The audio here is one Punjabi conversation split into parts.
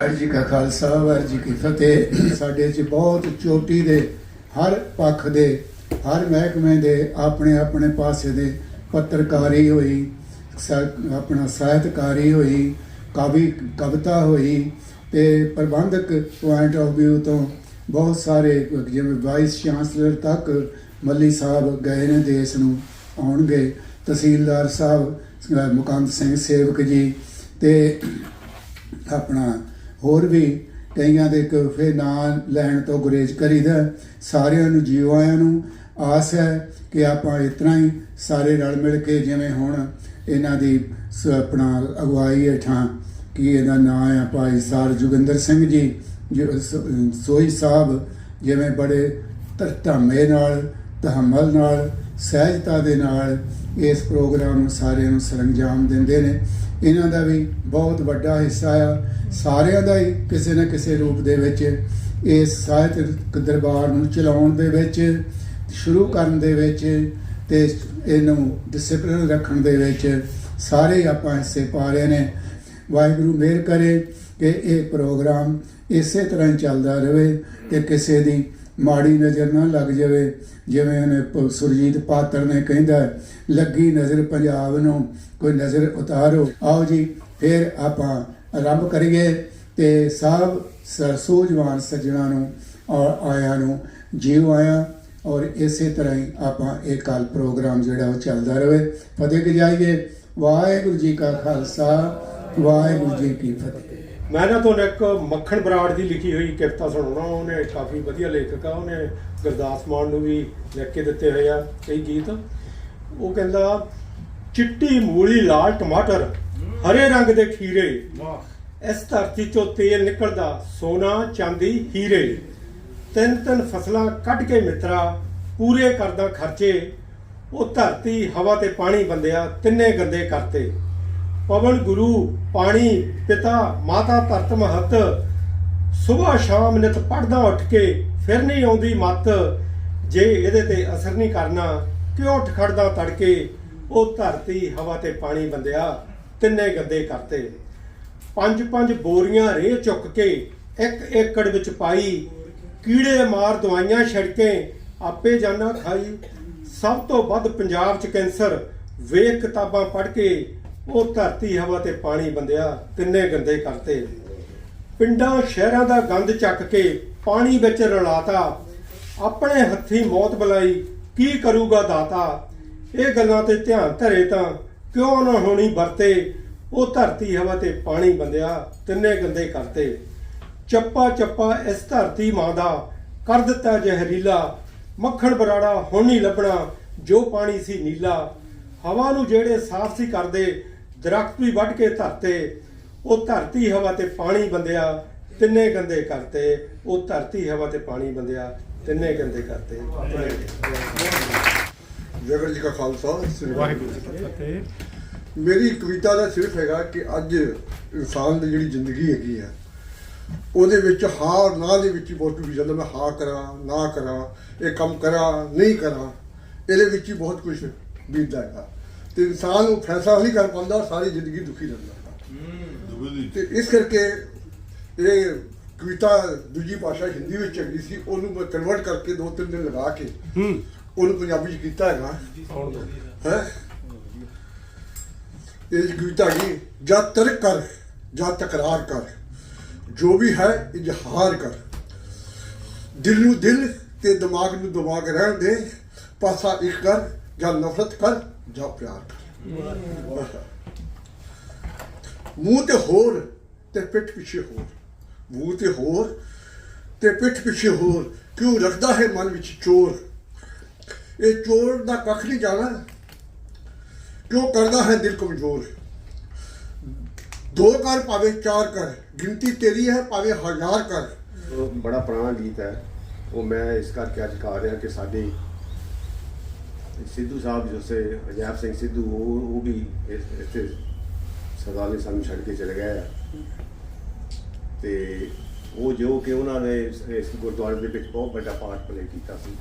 ਵਾਹਿਗੁਰੂ ਜੀ ਕਾ ਖਾਲਸਾ ਵਾਹਿਗੁਰੂ ਜੀ ਕੀ ਫਤਿਹ। ਸਾਡੇ 'ਚ ਬਹੁਤ ਚੋਟੀ ਦੇ, ਹਰ ਪੱਖ ਦੇ, ਹਰ ਮਹਿਕਮੇ ਦੇ, ਆਪਣੇ ਆਪਣੇ ਪਾਸੇ ਦੇ ਪੱਤਰਕਾਰੀ ਹੋਈ ਆਪਣਾ ਸਾਹਿਤਕਾਰੀ ਹੋਈ, ਕਾਵੀ, ਕਵਿਤਾ ਹੋਈ ਤੇ ਪ੍ਰਬੰਧਕ ਪੁਆਇੰਟ ਆਫ View ਤੋਂ ਬਹੁਤ ਸਾਰੇ, ਜਿਵੇਂ ਵਾਈਸ ਚਾਂਸਲਰ ਤੱਕ ਮੱਲੀ ਸਾਹਿਬ ਗਏ ਨੇ ਦੇਸ਼ ਨੂੰ ਆਉਣਗੇ। ਤਹਿਸੀਲਦਾਰ ਸਾਹਿਬ ਮੁਕੰਦ ਸਿੰਘ ਸੇਵਕ ਜੀ ਤੇ ਆਪਣਾ ਹੋਰ ਵੀ ਕਈਆਂ ਦੇ ਕ- ਫਿਰ ਨਾਂ ਲੈਣ ਤੋਂ ਗੁਰੇਜ਼ ਕਰੀਦਾ ਸਾਰਿਆਂ ਨੂੰ ਜੀਵ ਆਇਆਂ ਨੂੰ ਆਸ ਹੈ ਕਿ ਆਪਾਂ ਇਸ ਤਰ੍ਹਾਂ ਹੀ ਸਾਰੇ ਰਲ ਮਿਲ ਕੇ ਜਿਵੇਂ ਹੁਣ ਇਹਨਾਂ ਦੀ ਸ- ਆਪਣਾ ਅਗਵਾਈ ਹੇਠਾਂ ਕਿ ਇਹਦਾ ਨਾਂ ਹੈ ਭਾਈ ਸਾਰ ਜੋਗਿੰਦਰ ਸਿੰਘ ਜੀ, ਜੋ ਸ- ਸੋਈ ਸਾਹਿਬ ਜਿਵੇਂ ਬੜੇ ਧਰ- ਨਾਲ ਤਹਮਲ ਨਾਲ, ਸਹਿਜਤਾ ਦੇ ਨਾਲ ਇਸ ਪ੍ਰੋਗਰਾਮ ਨੂੰ ਸਾਰਿਆਂ ਨੂੰ ਸਰੰਜਾਮ ਦਿੰਦੇ ਨੇ। ਇਹਨਾਂ ਦਾ ਵੀ ਬਹੁਤ ਵੱਡਾ ਹਿੱਸਾ ਆ। ਸਾਰਿਆਂ ਦਾ ਹੀ ਕਿਸੇ ਨਾ ਕਿਸੇ ਰੂਪ ਦੇ ਵਿੱਚ ਇਸ ਸਾਹਿਤ ਦਰਬਾਰ ਨੂੰ ਚਲਾਉਣ ਦੇ ਵਿੱਚ, ਸ਼ੁਰੂ ਕਰਨ ਦੇ ਵਿੱਚ ਤੇ ਇਹਨੂੰ ਡਿਸਪਲਿਨ ਰੱਖਣ ਦੇ ਵਿੱਚ ਸਾਰੇ ਹੀ ਆਪਾਂ ਹਿੱਸੇ ਪਾ ਰਹੇ ਨੇ। ਵਾਹਿਗੁਰੂ ਮਿਹਰ ਕਰੇ ਕਿ ਇਹ ਪ੍ਰੋਗਰਾਮ ਇਸੇ ਤਰ੍ਹਾਂ ਹੀ ਚੱਲਦਾ ਰਹੇ ਤੇ ਕਿਸੇ ਦੀ ਮਾੜੀ ਨਜ਼ਰ ਨਾ ਲੱਗ ਜਾਵੇ। ਜਿਵੇਂ ਉਹਨੇ ਪ- ਸੁਰਜੀਤ ਪਾਤਰ ਨੇ ਕਹਿੰਦਾ, ਲੱਗੀ ਨਜ਼ਰ ਪੰਜਾਬ ਨੂੰ, ਕੋਈ ਨਜ਼ਰ ਉਤਾਰੋ। ਆਓ ਜੀ, ਫਿਰ ਆਪਾਂ ਆਰੰਭ ਕਰੀਏ ਤੇ ਸਭ ਸ- ਸੂਝਵਾਨ ਸੱਜਣਾ ਨੂੰ ਔਰ ਆਇਆ ਨੂੰ ਜੀਵ ਆਇਆ। ਔਰ ਇਸੇ ਤਰ੍ਹਾਂ ਹੀ ਆਪਾਂ ਇਹ ਕੱਲ ਪ੍ਰੋਗਰਾਮ ਜਿਹੜਾ ਉਹ ਚੱਲਦਾ ਰਹੇ। ਫਤਿਹ ਕਿ ਜਾਈਏ। ਵਾਹਿਗੁਰੂ ਜੀ ਕਾ ਖਾਲਸਾ, ਵਾਹਿਗੁਰੂ ਜੀ ਕੀ ਫਤਿਹ। ਮੈਂ ਨਾ ਤੁਹਾਨੂੰ ਇੱਕ ਮੱਖਣ ਬਰਾੜ ਦੀ ਲਿਖੀ ਹੋਈ ਕਵਿਤਾ ਸੁਣਾਉਣਾ। ਉਹਨੇ ਕਾਫੀ ਵਧੀਆ ਲੇਖਕ ਆ। ਉਹਨੇ ਗੁਰਦਾਸ ਮਾਨ ਨੂੰ ਵੀ ਲਿਖ ਕੇ ਦਿੱਤੇ ਹੋਏ ਆ ਕਈ ਗੀਤ। ਉਹ ਕਹਿੰਦਾ, ਚਿੱਟੀ ਮੂਲੀ ਲਾਲ ਟਮਾਟਰ ਹਰੇ ਰੰਗ ਦੇ ਖੀਰੇ। ਇਸ ਧਰਤੀ ਚੋਂ ਤੇਲ ਨਿਕਲਦਾ ਸੋਨਾ ਚਾਂਦੀ ਹੀਰੇ। ਤਿੰਨ ਤਿੰਨ ਫਸਲਾਂ ਕੱਢ ਕੇ ਮਿੱਤਰਾ ਪੂਰੇ ਕਰਦਾ ਖਰਚੇ। ਉਹ ਧਰਤੀ ਹਵਾ ਤੇ ਪਾਣੀ ਬੰਦਿਆ ਤਿੰਨੇ ਗੰਦੇ ਕਰਤੇ। ਪਵਨ ਗੁਰੂ ਪਾਣੀ ਪਿਤਾ ਮਾਤਾ ਧਰਤ ਮਹਤ। ਸਵੇਰ ਸ਼ਾਮ ਨਿਤ ਪੜਦਾ ਉੱਠ ਕੇ ਫਿਰ ਨਹੀਂ ਆਉਂਦੀ ਮਤ। ਜੇ ਇਹਦੇ ਤੇ ਅਸਰ ਨਹੀਂ ਕਰਨਾ ਕਿਉਂ ਉੱਠ ਖੜਦਾ ਤੜਕੇ? ਉਹ ਧਰਤੀ ਹਵਾ ਤੇ ਪਾਣੀ ਬੰਦਿਆ। ਤਿੰਨੇ ਗੱਦੇ ਕਰਤੇ। ਪੰਜ ਪੰਜ ਬੋਰੀਆਂ ਰੇਹ ਚੁੱਕ ਕੇ ਇੱਕ ਏਕੜ ਵਿੱਚ ਪਾਈ। ਕੀੜੇ ਮਾਰ ਦਵਾਈਆਂ ਛਿੜਕੇ ਆਪੇ ਜਾਨਾ ਖਾਈ। ਸਭ ਤੋਂ ਵੱਧ ਪੰਜਾਬ 'ਚ ਕੈਂਸਰ। ਵੇਖ ਕਿਤਾਬਾਂ ਪੜ੍ਹ ਕੇ ਉਹ ਧਰਤੀ ਹਵਾ ਤੇ ਪਾਣੀ ਬੰਦਿਆ, ਤਿੰਨੇ ਗੰਦੇ ਕਰਤੇ। ਪਿੰਡਾਂ ਸ਼ਹਿਰਾਂ ਦਾ ਗੰਦ ਚੱਕ ਕੇ ਪਾਣੀ ਵਿੱਚ ਰਲਾਤਾ। ਆਪਣੇ ਹੱਥੀ ਮੌਤ ਬੁਲਾਈ, ਕੀ ਕਰੂਗਾ ਦਾਤਾ? ਇਹ ਗੱਲਾਂ ਤੇ ਧਿਆਨ ਧਰੇ ਤਾਂ ਕਿਉਂ ਨਾ ਹੋਣੀ ਵਰਤੇ? ਉਹ ਧਰਤੀ ਹਵਾ ਤੇ ਪਾਣੀ ਬੰਦਿਆ, ਤਿੰਨੇ ਗੰਦੇ ਕਰਤੇ। ਚੱਪਾ ਚੱਪਾ ਇਸ ਧਰਤੀ ਮਾਂ ਦਾ, ਕਰ ਦਿੱਤਾ ਜ਼ਹਿਰੀਲਾ ਮੱਖਣ ਬਰਾੜਾ ਹੁਣ ਨਹੀਂ ਲੱਭਣਾ, ਜੋ ਪਾਣੀ ਸੀ ਨੀਲਾ। ਹਵਾ ਨੂੰ ਜਿਹੜੇ ਸਾਫ਼ ਸੀ ਕਰਦੇ, ਦਰਖਤ ਵੀ ਵੱਢ ਕੇ ਧਰਤੇ। ਉਹ ਧਰਤੀ ਹਵਾ ਤੇ ਪਾਣੀ ਬੰਦਿਆ, ਤਿੰਨੇ ਗੰਦੇ ਕਰਤੇ। ਉਹ ਧਰਤੀ ਹਵਾ ਤੇ ਪਾਣੀ ਬੰਦਿਆ, ਤਿੰਨੇ ਗੰਦੇ ਕਰਤੇ। ਵਾਹਿਗੁਰੂ ਜੀ ਕਾ ਖਾਲਸਾ ਸ੍ਰੀ ਵਾਹਿਗੁਰੂ ਜੀ ਕੀ ਫਤਿਹ। ਮੇਰੀ ਕਵਿਤਾ ਦਾ ਸਿਰਫ ਹੈਗਾ ਕਿ ਅੱਜ ਇਨਸਾਨ ਦੀ ਜਿਹੜੀ ਜ਼ਿੰਦਗੀ ਹੈਗੀ ਆ ਉਹਦੇ ਵਿੱਚ ਹਾਰ ਨਾ ਦੇ ਵਿੱਚ ਹੀ ਬਹੁਤ ਵੀ ਜਾਂਦਾ। ਮੈਂ ਹਾਂ ਕਰਾਂ ਨਾ ਕਰਾਂ ਇਹ ਕੰਮ ਕਰਾਂ ਨਹੀਂ ਕਰਾਂ ਇਹਦੇ ਵਿੱਚ ਹੀ ਬਹੁਤ ਕੁਝ ਬੀਤਦਾ ਹੈਗਾ। ਤੇ ਇਨਸਾਨ ਨੂੰ ਫੈਸਲਾ ਨਹੀਂ ਕਰ ਪਾਉਂਦਾ ਸਾਰੀ ਜ਼ਿੰਦਗੀ ਦੁਖੀ ਰਹਿੰਦਾ ਹੈ। ਤੇ ਇਸ ਕਰਕੇ ਇਹ ਕਵਿਤਾ ਦੂਜੀ ਭਾਸ਼ਾ ਹਿੰਦੀ ਵਿੱਚ ਚੰਗੀ ਸੀ ਉਹਨੂੰ ਮੈਂ ਕਨਵਰਟ ਕਰਕੇ ਦੋ ਤਿੰਨ ਦਿਨ ਲਗਾ ਕੇ ਹੂੰ। ਉਹਨੂੰ ਪੰਜਾਬੀ ਚ ਕੀਤਾ ਹੈਗਾ। ਆਉਣ ਦੋ। ਹੈ? ਇਹ ਕਵਿਤਾ ਕੀ ਜਾਂ ਤਰਕ ਕਰ ਜਾਂ ਤਕਰਾਰ ਕਰ। ਜੋ ਵੀ ਹੈ ਇਜ਼ਹਾਰ ਕਰ। ਦਿਲ ਨੂੰ ਦਿਲ ਤੇ ਦਿਮਾਗ ਨੂੰ ਦਿਮਾਗ ਰਹਿਣ ਦੇ। ਪਾਸਾ ਇੱਕ ਕਰ ਜਾਂ ਨਫ਼ਰਤ ਕਰ ਜਾਂ ਪਿਆਰ ਕਰ। ਮੂੰਹ ਤੇ ਹੋਰ ਤੇ ਪਿੱਠ ਪਿੱਛੇ ਹੋਰ। ਮੂੰਹ ਤੇ ਹੋਰ ਤੇ ਪਿੱਠ ਪਿੱਛੇ ਹੋਰ। ਕਿਉਂ ਰੱਖਦਾ ਹੈ ਮਨ ਵਿੱਚ ਚੋਰ? ਇਹ ਚੋਰ ਦਾ ਕੱਖ ਨਹੀਂ ਜਾਣਾ ਕਿਉਂ ਕਰਦਾ ਹੈ ਦਿਲ ਕਮਜ਼ੋਰ। ਦੋ ਕਰ ਭਾਵੇਂ ਚਾਰ ਕਰ, ਗਿਣਤੀ ਤੇਰੀ ਹੈ ਭਾਵੇਂ ਹਜ਼ਾਰ ਕਰ। ਬੜਾ ਪੁਰਾਣਾ ਗੀਤ ਹੈ। ਉਹ ਮੈਂ ਇਸ ਕਰਕੇ ਅੱਜ ਗਾ ਰਿਹਾ ਕਿ ਸਾਡੇ ਸਿੱਧੂ ਸਾਹਿਬ ਜੋ ਸੇ ਅਜਾਬ ਸਿੰਘ ਸਿੱਧੂ, ਉਹ ਉਹ ਵੀ ਇੱਥੇ ਸਦਾ ਲਈ ਸਾਨੂੰ ਛੱਡ ਕੇ ਚਲੇ ਗਏ ਆ। ਤੇ ਉਹ ਜੋ ਕਿ ਉਹਨਾਂ ਨੇ ਇਸ ਗੁਰਦੁਆਰੇ ਦੇ ਵਿੱਚ ਬਹੁਤ ਵੱਡਾ ਪਾਰਟ ਪਲੇ ਕੀਤਾ ਸੀ।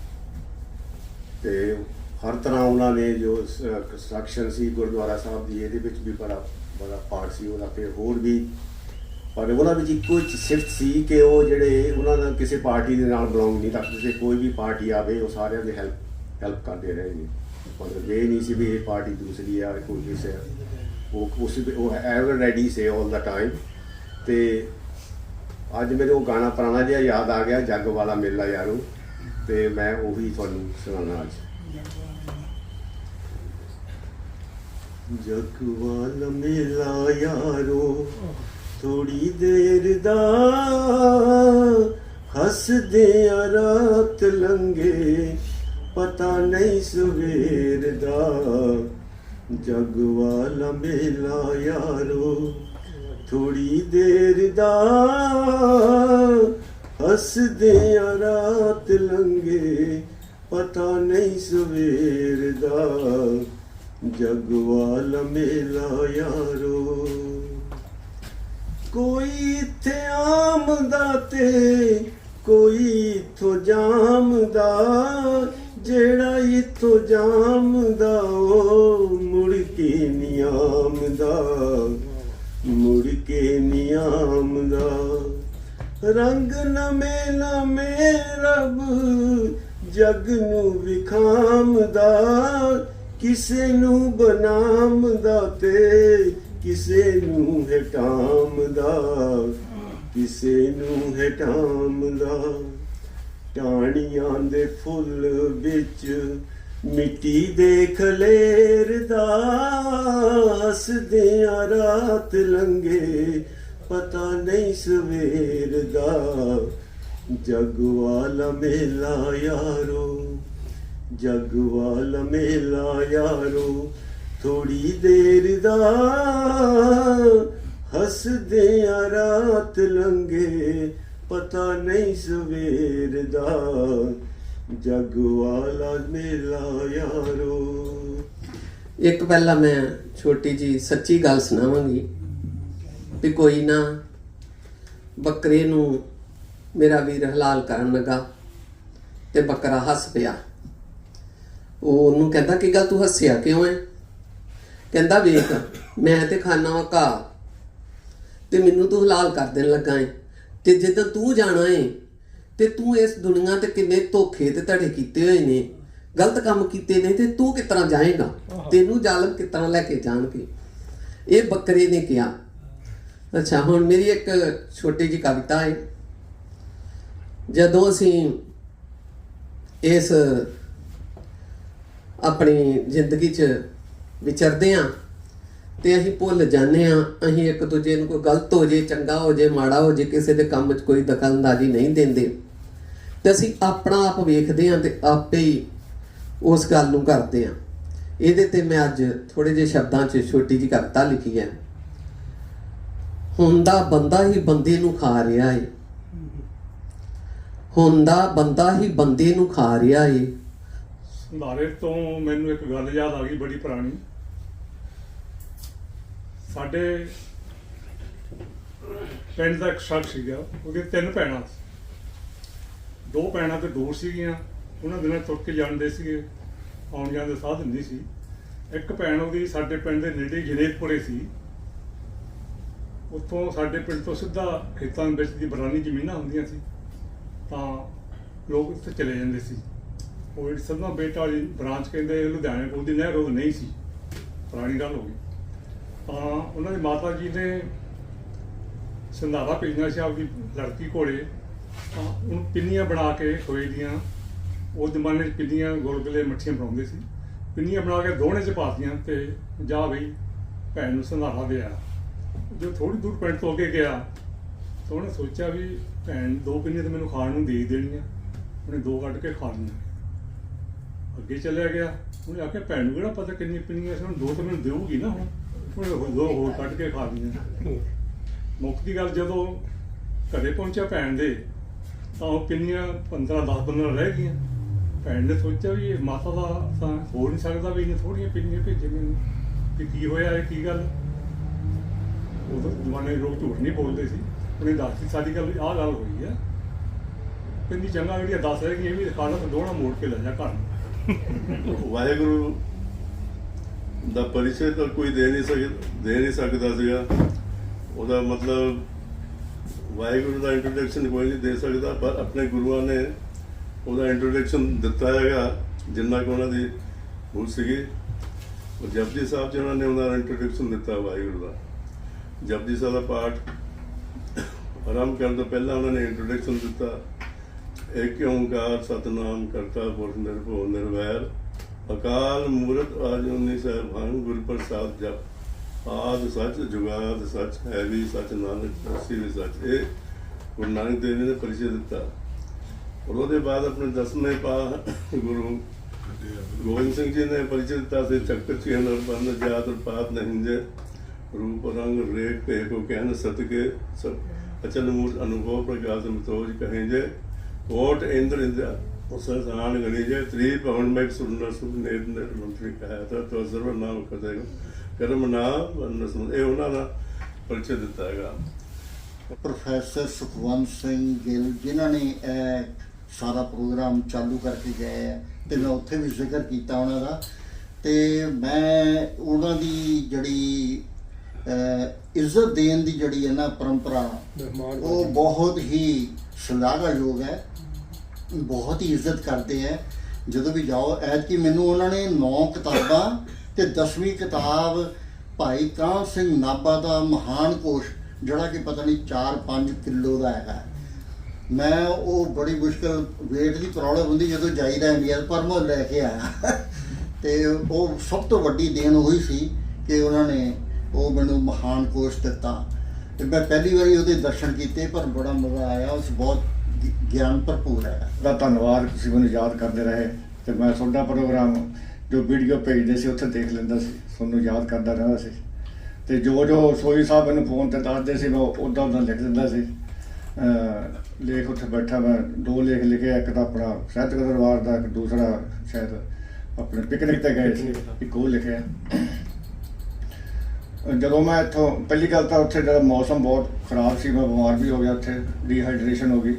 ਤੇ ਹਰ ਤਰ੍ਹਾਂ ਉਹਨਾਂ ਨੇ ਜੋ ਕੰਸਟਰਕਸ਼ਨ ਸੀ ਗੁਰਦੁਆਰਾ ਸਾਹਿਬ ਦੀ, ਇਹਦੇ ਵਿੱਚ ਵੀ ਬੜਾ ਬੜਾ ਪਾਰਟ ਸੀ ਉਹਦਾ। ਫਿਰ ਹੋਰ ਵੀ, ਪਰ ਉਹਨਾਂ ਵਿੱਚ ਇੱਕੋ ਹੀ ਸਿਫਤ ਸੀ ਕਿ ਉਹ ਜਿਹੜੇ ਉਹਨਾਂ ਦਾ ਕਿਸੇ ਪਾਰਟੀ ਦੇ ਨਾਲ ਬਿਲੋਂਗ ਨਹੀਂ ਰੱਖਦੇ ਸੀ ਕੋਈ ਵੀ ਪਾਰਟੀ ਆਵੇ, ਉਹ ਸਾਰਿਆਂ ਦੇ ਹੈਲਪ ਹੈਲਪ ਕਰਦੇ ਰਹੇ ਨੇ। ਮਤਲਬ ਇਹ ਨਹੀਂ ਸੀ ਵੀ ਇਹ ਪਾਰਟੀ ਦੂਸਰੀ ਆ ਕੋਈ ਕਿਸੇ ਆ। ਉਹ, ਉਸ ਉਹ ਐਵਰ ਰੈਡੀ ਸੇ 올 ਦਾ ਟਾਈਮ ਤੇ ਅੱਜ ਮੇਰੇ ਉਹ ਗਾਣਾ ਪੁਰਾਣਾ ਜਿਹਾ ਯਾਦ ਆ ਗਿਆ, ਜੱਗ ਵਾਲਾ ਮੇਲਾ ਯਾਰੋ। ਤੇ ਮੈਂ ਉਹੀ ਤੁਹਾਨੂੰ ਸੁਣਾਉਣਾ ਅੱਜ। ਜਗਵਾਲ ਮੇਲਾ ਯਾਰੋ ਥੋੜੀ ਦੇਰ ਦਾ ਹੱਸਦੇ ਆ ਰਾਤ ਲੰਗੇ ਪਤਾ ਨਹੀਂ ਸਵੇਰ ਦਾ। ਜਗਵਾਲ ਮੇਲਾ ਯਾਰੋ ਥੋੜੀ ਦੇਰ ਦਾ ਹੱਸਦੇ ਆ ਰਾਤ ਲੰਗੇ ਪਤਾ ਨਹੀਂ ਸਵੇਰ ਦਾ ਜੱਗ ਮੇਲਾ ਯਾਰੋ। ਕੋਈ ਇੱਥੇ ਆਮਦਾ ਤੇ, ਕੋਈ ਇਥੋਂ ਜਾਮਦਾ, ਜਿਹੜਾ ਇਥੋਂ ਜਾਮਦਾ, ਉਹ ਮੁੜ ਕੇ ਨਹੀਂ ਆਮਦਾ, ਮੁੜ ਕੇ ਨਹੀਂ ਆਮਦਾ। ਰੰਗ ਨਵੇਂ ਨਵੇਂ ਰੱਬ, ਜਗ ਨੂੰ ਵਿਖਾਮਦਾ ਕਿਸੇ ਨੂੰ ਬਨਾਮਦਾ ਤੇ ਕਿਸੇ ਨੂੰ ਹਟਾਮਦਾ, ਕਿਸੇ ਨੂੰ ਹਟਾਮਦਾ। ਟਾਣੀਆਂ ਦੇ ਫੁੱਲ ਵਿੱਚ ਮਿੱਟੀ ਦੇ ਖਲੇਰਦਾ ਹੱਸਦੇ ਆ ਰਾਤ ਲੰਗੇ ਪਤਾ ਨਹੀਂ ਸਵੇਰ ਦਾ ਜਗ ਵਾਲਾ ਮੇਲਾ ਯਾਰੋ, ਜਗ ਵਾਲਾ ਮੇਲਾ ਯਾਰੋ ਥੋੜੀ ਦੇਰ ਦਾ ਹੱਸਦੇ ਆ ਰਾਤ ਲੰਗੇ ਪਤਾ ਨਹੀਂ ਸਵੇਰ ਦਾ ਜਗ ਵਾਲਾ ਮੇਲਾ ਯਾਰੋ। ਇੱਕ ਪਹਿਲਾਂ ਮੈਂ ਛੋਟੀ ਜੀ ਸੱਚੀ ਗੱਲ ਸੁਣਾਵਾਂਗੀ। ਵੀ ਕੋਈ ਨਾ ਬੱਕਰੇ ਨੂੰ ਮੇਰਾ ਵੀਰ ਹਲਾਲ ਕਰਨ ਲੱਗਾ ਤੇ ਬੱਕਰਾ ਹੱਸ ਪਿਆ। ਉਹ ਉਹਨੂੰ ਕਹਿੰਦਾ ਕਿ ਗੱਲ ਤੂੰ ਹੱਸਿਆ? ਕਿਉਂ ਹੈ ਕਹਿੰਦਾ ਵੇਖ ਮੈਂ ਤੇ ਖਾਣਾ ਵਾ ਘਾਹ ਤੇ ਮੈਨੂੰ ਤੂੰ ਹਲਾਲ ਕਰ ਦੇਣ ਲੱਗਾ ਏ ਤੇ ਜਦੋਂ ਤੂੰ ਜਾਣਾ ਏ ਤੇ ਤੂੰ ਇਸ ਦੁਨੀਆ ਤੇ ਕਿੰਨੇ ਧੋਖੇ ਤੇ ਧੜੇ ਕੀਤੇ ਹੋਏ ਨੇ ਗਲਤ ਕੰਮ ਕੀਤੇ ਨੇ ਤੇ ਤੂੰ ਤਰ੍ਹਾਂ ਜਾਏਗਾ? ਤੈਨੂੰ ਜ਼ਾਲਮ ਤਰ੍ਹਾਂ ਲੈ ਕੇ ਜਾਣਗੇ? ਇਹ ਬੱਕਰੇ ਨੇ ਕਿਹਾ। ਅੱਛਾ, ਹੁਣ ਮੇਰੀ ਇੱਕ ਛੋਟੀ ਜੀ ਕਵਿਤਾ ਹੈ। ਜਦੋਂ ਅਸੀਂ ਇਸ ਆਪਣੀ ਜ਼ਿੰਦਗੀ 'ਚ ਵਿਚਰਦੇ ਆਂ ਤੇ ਅਸੀਂ ਭੁੱਲ ਜਾਂਦੇ ਆ ਅਸੀਂ ਇੱਕ ਦੂਜੇ ਨੂੰ ਕੋਈ ਗਲਤ ਹੋ ਜੇ, ਚੰਗਾ ਹੋ ਜੇ, ਮਾੜਾ ਹੋ ਜੇ, ਕਿਸੇ ਦੇ ਕੰਮ 'ਚ ਕੋਈ ਦਖਲਅੰਦਾਜ਼ੀ ਨਹੀਂ ਦਿੰਦੇ। ਤੇ ਅਸੀਂ ਆਪਣਾ ਆਪ ਵੇਖਦੇ ਆ ਤੇ ਆਪੇ ਹੀ ਉਸ ਗੱਲ ਨੂੰ ਕਰਦੇ ਆ ਇਹਦੇ ਤੇ ਮੈਂ ਅੱਜ ਥੋੜੇ ਜਿਹੇ ਸ਼ਬਦਾਂ 'ਚ ਛੋਟੀ ਜੀ ਕਵਿਤਾ ਲਿਖੀ ਹੈ। ਹੁੰਦਾ ਬੰਦਾ ਹੀ ਬੰਦੇ ਨੂੰ ਖਾ ਰਿਹਾ ਏ। ਹੁੰਦਾ ਬੰਦਾ ਹੀ ਬੰਦੇ ਨੂੰ ਖਾ ਰਿਹਾ ਏ। ਸੰਧਾਰੇ ਤੋਂ ਮੈਨੂੰ ਇੱਕ ਗੱਲ ਯਾਦ ਆ ਗਈ ਬੜੀ ਪੁਰਾਣੀ। ਸਾਡੇ ਪਿੰਡ ਦਾ ਇੱਕ ਸ਼ਖਸ ਸੀਗਾ, ਉਹਦੇ ਤਿੰਨ ਭੈਣਾਂ ਦੋ ਭੈਣਾਂ ਤੇ ਦੂਰ ਸੀਗੀਆਂ, ਉਹਨਾਂ ਦਿਨਾਂ ਤੁਰ ਕੇ ਜਾਂਦੇ ਸੀਗੇ, ਆਉਣ ਜਾਣ ਦੇ ਸਾਧਨ ਨਹੀਂ ਸੀ। ਇੱਕ ਭੈਣ ਉਹਦੀ ਸਾਡੇ ਪਿੰਡ ਦੇ ਨੇੜੇ ਜਨੇਤਪੁਰੇ ਸੀ। ਉੱਥੋਂ ਸਾਡੇ ਪਿੰਡ ਤੋਂ ਸਿੱਧਾ ਖੇਤਾਂ ਵਿੱਚ ਦੀ ਬਰਾਨੀ ਜ਼ਮੀਨਾਂ ਹੁੰਦੀਆਂ ਸੀ, ਤਾਂ ਲੋਕ ਉੱਥੇ ਚਲੇ ਜਾਂਦੇ ਸੀ। ਉਹ ਜਿਹੜੀ ਸਭਾ ਬੇਟਾ ਵਾਲੀ ਬ੍ਰਾਂਚ ਕਹਿੰਦੇ ਲੁਧਿਆਣੇ ਕੋਲ ਦੀ ਨਹਿਰ ਉਹ ਨਹੀਂ ਸੀ, ਪੁਰਾਣੀ ਗੱਲ ਹੋ ਗਈ। ਤਾਂ ਉਹਨਾਂ ਦੀ ਮਾਤਾ ਜੀ ਨੇ ਸੰਧਾਰਾ ਭੇਜਣਾ ਸੀ ਆਪਦੀ ਲੜਕੀ ਕੋਲੇ, ਤਾਂ ਉਹਨੂੰ ਪਿੰਨੀਆਂ ਬਣਾ ਕੇ ਖੋਏ ਦੀਆਂ, ਉਹ ਜ਼ਮਾਨੇ 'ਚ ਪਿੰਨੀਆਂ, ਗੁਲਗੁਲੇ, ਮੱਠੀਆਂ ਬਣਾਉਂਦੇ ਸੀ। ਪਿੰਨੀਆਂ ਬਣਾ ਕੇ ਦੋਹਣੇ 'ਚ ਪਾਤੀਆਂ ਤੇ ਜਾ ਬਈ ਭੈਣ ਨੂੰ ਸੰਧਾਰਾ ਦੇ ਆ ਜੋ ਥੋੜੀ ਦੂਰ ਪਿੰਡ ਤੋਂ ਅੱਗੇ ਗਿਆ, ਤਾਂ ਉਹਨੇ ਸੋਚਿਆ ਵੀ ਭੈਣ, ਦੋ ਪਿੰਨੀਆਂ ਤਾਂ ਮੈਨੂੰ ਖਾਣ ਨੂੰ ਦੇ ਦੇਣੀਆਂ ਉਹਨੇ ਦੋ ਕੱਢ ਕੇ ਖਾ ਲਈਆਂ। ਅੱਗੇ ਚੱਲਿਆ ਗਿਆ। ਉਹਨੇ ਆਖਿਆ, ਭੈਣ ਨੂੰ ਕਿਹੜਾ ਪਤਾ ਕਿੰਨੀ ਪਿੰਨੀਆਂ ਸੀ ਹੁਣ ਦੋ ਤਾਂ ਮੈਨੂੰ ਦੇਊਗੀ ਨਾ ਹੁਣ? ਉਹਨੇ ਦੋ ਹੋਰ ਕੱਢ ਕੇ ਖਾ ਲਈਆਂ। ਮੁੱਖ ਦੀ ਗੱਲ ਜਦੋਂ ਘਰੇ ਪਹੁੰਚਿਆ ਭੈਣ ਦੇ, ਤਾਂ ਉਹ ਪਿੰਨੀਆਂ 15 10 15 ਰਹਿ ਗਈਆਂ। ਭੈਣ ਨੇ ਸੋਚਿਆ ਵੀ ਇਹ ਮਾਤਾ ਦਾ ਤਾਂ ਹੋ ਨਹੀਂ ਸਕਦਾ ਵੀ ਇਹਨੇ ਥੋੜੀਆਂ ਪਿੰਨੀਆਂ ਭੇਜੇ ਮੈਨੂੰ। ਕਿ ਕੀ ਹੋਇਆ, ਇਹ ਕੀ ਗੱਲ? ਜ਼ਮਾਨੇ 'ਚ ਲੋਕ ਝੂਠ ਨਹੀਂ ਬੋਲਦੇ ਸੀ। ਉਹਨੇ ਦੱਸਤੀ ਸਾਡੀ ਗੱਲ ਵੀ ਆਹ ਗੱਲ ਹੋਈ ਹੈ। ਕਹਿੰਦੀ ਚੰਗਾ ਜਿਹੜੀਆਂ ਦੱਸ ਰਹਿ ਇਹ ਵੀ ਖਾਣਾ ਤਾਂ ਦੋਣਾ ਮੋੜ ਕੇ ਲੈ ਜਾ ਘਰ ਨੂੰ। ਵਾਹਿਗੁਰੂ ਦਾ ਪਰਿਚੈ ਤਾਂ ਕੋਈ ਦੇ ਨਹੀਂ ਸਕਦਾ ਦੇ ਨਹੀਂ ਸਕਦਾ ਸੀਗਾ। ਉਹਦਾ ਮਤਲਬ ਵਾਹਿਗੁਰੂ ਦਾ ਇੰਟਰੋਡਕਸ਼ਨ ਕੋਈ ਨਹੀਂ ਦੇ ਸਕਦਾ, ਪਰ ਆਪਣੇ ਗੁਰੂਆਂ ਨੇ ਉਹਦਾ ਇੰਟਰੋਡਕਸ਼ਨ ਦਿੱਤਾ ਹੈਗਾ, ਜਿੰਨਾ ਕੁ ਉਹਨਾਂ ਦੀ ਹੋ ਸੀਗੀ। ਉਹ ਜਪਜੀ ਸਾਹਿਬ ਜੀ ਉਹਨਾਂ ਨੇ ਉਹਨਾਂ ਦਾ ਇੰਟਰੋਡਕਸ਼ਨ ਦਿੱਤਾ ਵਾਹਿਗੁਰੂ ਦਾ। ਜਪਜੀ ਸਾਹਿਬ ਦਾ ਪਾਠ ਆਰੰਭ ਕਰਨ ਤੋਂ ਪਹਿਲਾਂ ਉਹਨਾਂ ਨੇ ਇੰਟਰੋਡਕਸ਼ਨ ਦਿੱਤਾ ਏਕ ਓੰਕਾਰ ਸਤਨਾਮ ਕਰਤਾ, ਪੁਰਖ ਨਿਰਭਉ, ਨਿਰਵੈਰ, ਅਕਾਲ ਮੂਰਤ ਆਜੂਨੀ ਸਹਿਬਾਨ, ਗੁਰ ਪ੍ਰਸਾਦ ਜਪ। ਆਦ ਸੱਚ, ਜੁਗਾਦ ਸੱਚ, ਹੈ ਵੀ ਸੱਚ, ਨਾਨਕ ਹੋਸੀ ਵੀ ਸੱਚ। ਇਹ ਗੁਰੂ ਨਾਨਕ ਦੇਵ ਜੀ ਨੇ ਪਰਿਚੈ ਦਿੱਤਾ। ਔਰ ਉਹਦੇ ਬਾਅਦ ਆਪਣੇ ਦਸਵੇਂ ਪਾ ਗੁਰੂ ਗੋਬਿੰਦ ਸਿੰਘ ਜੀ ਨੇ ਪਰਿਚੈ ਦਿੱਤਾ ਸੀ ਚੱਕਰ ਚਿਹਨ ਔਰ ਬੰਦ ਜਾਤ ਔਰ ਪਾਤ ਨਹੀਂ ਜੇ ਰੂਪ, ਰੰਗ, ਰੇਖ ਭੇ ਕੋ ਕਹਿਨ ਸਤਕੇ ਸਤ ਅਚਲ ਮੂਲ ਅਨੁਭਵ ਪ੍ਰਕਾਸ਼ ਮਤੋਜ ਕਹੇ ਜੇ, ਕੋਟ ਇੰਦਰ ਇੰਦਰਾ ਉਸ ਸਾਨ ਗਣੀ ਜੇ, ਤ੍ਰੀ ਪਵਨ ਮੈਂ ਸੁੰਦਰ ਸੁਨ ਨੇਤ ਨੇਤ ਮੰਤਰੀ ਕਹਾ ਤਾ ਤੋ ਸਰਵ ਨਾਮ ਕਦੇ ਕਰਮ ਨਾਮ ਵਰਨ ਇਹ ਉਹਨਾਂ ਦਾ ਪਰਿਚੈ ਦਿੱਤਾ ਹੈਗਾ। ਪ੍ਰੋਫੈਸਰ ਸੁਖਵੰਤ ਸਿੰਘ ਗਿੱਲ, ਜਿਨ੍ਹਾਂ ਨੇ ਸਾਰਾ ਪ੍ਰੋਗਰਾਮ ਚਾਲੂ ਕਰਕੇ ਗਏ ਹੈ ਤੇ ਮੈਂ ਉੱਥੇ ਵੀ ਜ਼ਿਕਰ ਕੀਤਾ ਉਹਨਾਂ ਦਾ। ਤੇ ਮੈਂ ਉਹਨਾਂ ਦੀ ਜਿਹੜੀ ਇੱਜ਼ਤ ਦੇਣ ਦੀ ਜਿਹੜੀ ਹੈ ਨਾ ਪਰੰਪਰਾ ਉਹ ਬਹੁਤ ਹੀ ਸ਼ਲਾਘਾਯੋਗ ਹੈ। ਬਹੁਤ ਹੀ ਇੱਜ਼ਤ ਕਰਦੇ ਹੈ। ਜਦੋਂ ਵੀ ਜਾਓ ਐਤਕੀ ਮੈਨੂੰ ਉਹਨਾਂ ਨੇ 9 ਕਿਤਾਬਾਂ ਤੇ 10ਵੀਂ ਕਿਤਾਬ ਭਾਈ ਕਾਹਨ ਸਿੰਘ ਨਾਭਾ ਦਾ ਮਹਾਨ ਕੋਸ਼ ਜਿਹੜਾ ਕਿ ਪਤਾ ਨਹੀਂ 4-5 ਕਿਲੋ ਦਾ ਹੈਗਾ। ਮੈਂ ਉਹ ਬੜੀ ਮੁਸ਼ਕਲ weight ਦੀ ਪ੍ਰੋਬਲਮ ਹੁੰਦੀ ਜਦੋਂ ਜਾਈਦਾ ਇੰਡੀਆ ਪਰ ਮੈਂ ਲੈ ਕੇ ਆਇਆ। ਤੇ ਉਹ ਸਭ ਤੋਂ ਵੱਡੀ ਦੇਣ ਉਹੀ ਸੀ ਕਿ ਉਹਨਾਂ ਨੇ ਉਹ ਮੈਨੂੰ ਮਹਾਨ ਕੋਸ਼ ਦਿੱਤਾ। ਤੇ ਮੈਂ ਪਹਿਲੀ ਵਾਰੀ ਉਹਦੇ ਦਰਸ਼ਨ ਕੀਤੇ ਪਰ ਬੜਾ ਮਜ਼ਾ ਆਇਆ। ਉਸ ਬਹੁਤ ਗਿਆਨ ਭਰਪੂਰ ਹੈ। ਦਾ ਧੰਨਵਾਦ ਤੁਸੀਂ ਮੈਨੂੰ ਯਾਦ ਕਰਦੇ ਰਹੇ। ਤੇ ਮੈਂ ਤੁਹਾਡਾ ਪ੍ਰੋਗਰਾਮ ਜੋ ਵੀਡੀਓ ਭੇਜਦੇ ਸੀ ਉੱਥੇ ਦੇਖ ਲੈਂਦਾ ਸੀ। ਤੁਹਾਨੂੰ ਯਾਦ ਕਰਦਾ ਰਹਿੰਦਾ ਸੀ। ਤੇ ਜੋ ਜੋ ਸੋਈ ਸਾਹਿਬ ਮੈਨੂੰ ਫੋਨ ਤੇ ਦੱਸਦੇ ਸੀ ਮੈਂ ਉਦਾਂ ਉਦਾਂ ਲਿਖ ਦਿੰਦਾ ਸੀ। ਲੇਖ ਉੱਥੇ ਬੈਠਾ ਮੈਂ। ਦੋ ਲੇਖ ਲਿਖੇ ਇੱਕ ਤਾਂ ਆਪਣਾ ਸਾਹਿਤਕ ਦਰਬਾਰ ਦਾ ਇੱਕ ਦੂਸਰਾ ਸ਼ਾਇਦ ਆਪਣੇ ਪਿਕਨਿਕ ਤੇ ਗਏ ਸੀ। ਇੱਕ ਉਹ ਲਿਖਿਆ। ਜਦੋਂ ਮੈਂ ਇੱਥੋਂ ਪਹਿਲੀ ਗੱਲ ਤਾਂ ਉੱਥੇ ਜਿਹੜਾ ਮੌਸਮ ਬਹੁਤ ਖਰਾਬ ਸੀ ਮੈਂ ਬਿਮਾਰ ਵੀ ਹੋ ਗਿਆ ਉੱਥੇ ਡੀਹਾਈਡਰੇਸ਼ਨ ਹੋ ਗਈ।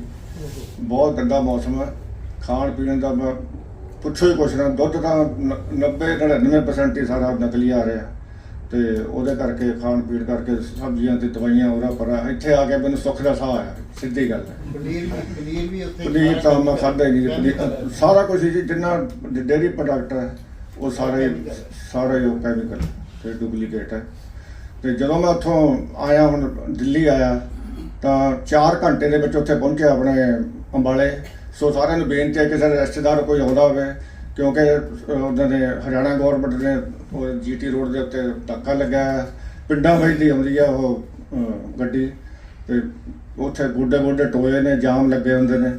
ਬਹੁਤ ਗੰਦਾ ਮੌਸਮ ਹੈ। ਖਾਣ ਪੀਣ ਦਾ ਮੈਂ ਪੁੱਛੋ ਹੀ ਕੁਛ ਨਾ ਦੁੱਧ ਤਾਂ 90 99% ਹੀ ਸਾਰਾ ਨਕਲੀ ਆ ਰਿਹਾ। ਤੇ ਉਹਦੇ ਕਰਕੇ ਖਾਣ ਪੀਣ ਕਰਕੇ ਸਬਜ਼ੀਆਂ ਤੇ ਦਵਾਈਆਂ ਉਹਦਾ ਪਰਾ ਇੱਥੇ ਆ ਕੇ ਮੈਨੂੰ ਸੁੱਖ ਦਾ ਸਾਹ ਆਇਆ ਸਿੱਧੀ ਗੱਲ ਹੈ। ਪਨੀਰ ਵੀ ਪਨੀਰ ਵੀ ਉੱਥੇ ਪਨੀਰ ਤਾਂ ਮੈਂ ਖਾਧਾ ਹੀ ਨਹੀਂ ਸਾਰਾ ਕੁਝ ਜਿੰਨਾ ਡੇਰੀ ਪ੍ਰੋਡਕਟ ਹੈ ਉਹ ਸਾਰੇ ਸਾਰੇ ਉਹ ਕੈਮੀਕਲ ਤੇ ਡੁਪਲੀਕੇਟ ਹੈ। ਤੇ ਜਦੋਂ ਮੈਂ ਉੱਥੋਂ ਆਇਆ ਹੁਣ ਦਿੱਲੀ ਆਇਆ ਤਾਂ 4 ਘੰਟੇ ਦੇ ਵਿੱਚ ਉੱਥੇ ਪਹੁੰਚਿਆ ਆਪਣੇ ਅੰਬਾਲੇ। ਸੋ ਸਾਰਿਆਂ ਨੂੰ ਬੇਨਤੀ ਹੈ ਕਿ ਸਾਡੇ ਰਿਸ਼ਤੇਦਾਰ ਕੋਈ ਆਉਂਦਾ ਹੋਵੇ ਕਿਉਂਕਿ ਅਹ, ਉਹਨਾਂ ਦੇ ਹਰਿਆਣਾ ਗਵਰਨਮੈਂਟ ਨੇ ਉਹ ਜੀਟੀ ਰੋਡ ਦੇ ਉੱਤੇ ਧੱਕਾ ਲੱਗਾ ਹੈ। ਪਿੰਡਾਂ ਵਿੱਚ ਦੀ ਆਉਂਦੀ ਆ ਉਹ ਗੱਡੀ। ਤੇ ਉੱਥੇ ਗੋਡੇ ਗੋਡੇ ਟੋਏ ਨੇ ਜਾਮ ਲੱਗੇ ਹੁੰਦੇ ਨੇ।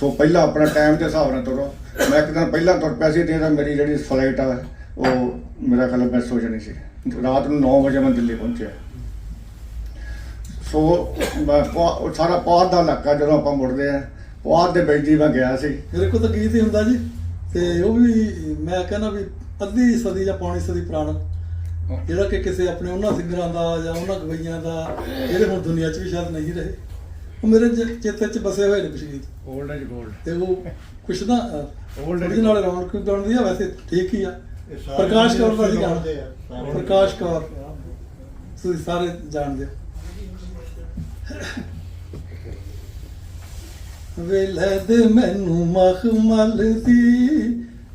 ਸੋ ਪਹਿਲਾਂ ਆਪਣਾ ਟਾਈਮ ਦੇ ਹਿਸਾਬ ਨਾਲ ਤੁਰੋ। ਮੈਂ ਇੱਕ ਦਿਨ ਪਹਿਲਾਂ ਤੁਰ ਪਿਆ ਸੀ ਤੇ ਤਾਂ ਮੇਰੀ ਜਿਹੜੀ ਫਲਾਈਟ ਆ ਉਹ ਮੇਰਾ ਖਿਆਲ ਮਿਸ ਹੋ ਜਾਣੀ ਸੀ। ਰਾਤ ਨੂੰ 9 ਵਜੇ ਮੈਂ ਦਿੱਲੀ ਪਹੁੰਚਿਆ। ਸੋ ਉਹ ਸਾਰਾ ਪੌਦ ਦਾ ਇਲਾਕਾ ਜਦੋਂ ਆਪਾਂ ਮੁੜਦੇ ਆ ਪੌਦ ਦੇ ਦੀ ਮੈਂ ਗਿਆ ਸੀ। ਮੇਰੇ ਕੋਲ ਤਾਂ ਗੀਤ ਹੀ ਹੁੰਦਾ ਜੀ ਤੇ ਉਹ ਵੀ ਮੈਂ ਕਹਿੰਦਾ ਵੀ ਅੱਧੀ ਸਦੀ ਜਾਂ ਪੌਣੀ ਸਦੀ ਪੁਰਾਣਾ। ਜਿਹੜਾ ਕਿ ਕਿਸੇ ਆਪਣੇ ਉਹਨਾਂ ਸਿੰਗਰਾਂ ਦਾ ਜਾਂ ਉਹਨਾਂ ਗਵਈਆਂ ਦਾ ਜਿਹੜੇ ਹੁਣ ਦੁਨੀਆ 'ਚ ਵੀ ਸ਼ਾਇਦ ਨਹੀਂ ਰਹੇ। ਉਹ ਮੇਰੇ ਚੇਤੇ 'ਚ ਬਸੇ ਹੋਏ ਨੇ ਕੁਛ ਗੀਤ। 올ਡ ਇਜ਼ 골ਡ ਤੇ ਉਹ ਕੁਛ ਨਾ Old ਉਹਦੇ ਨਾਲ ਰੌਣਕ ਬਣਦੀ ਆ ਵੈਸੇ ਠੀਕ ਹੀ ਆ। ਪ੍ਰਕਾਸ਼ ਕੌਰ ਦਾ ਸੀ ਗਾਣਾ ਪ੍ਰਕਾਸ਼ ਕੌਰ। ਤੁਸੀਂ ਸਾਰੇ ਜਾਣਦੇ ਹੋ ਵੇਲੇ ਦੇ ਮੈਨੂੰ ਮਖਮਲ ਦੀ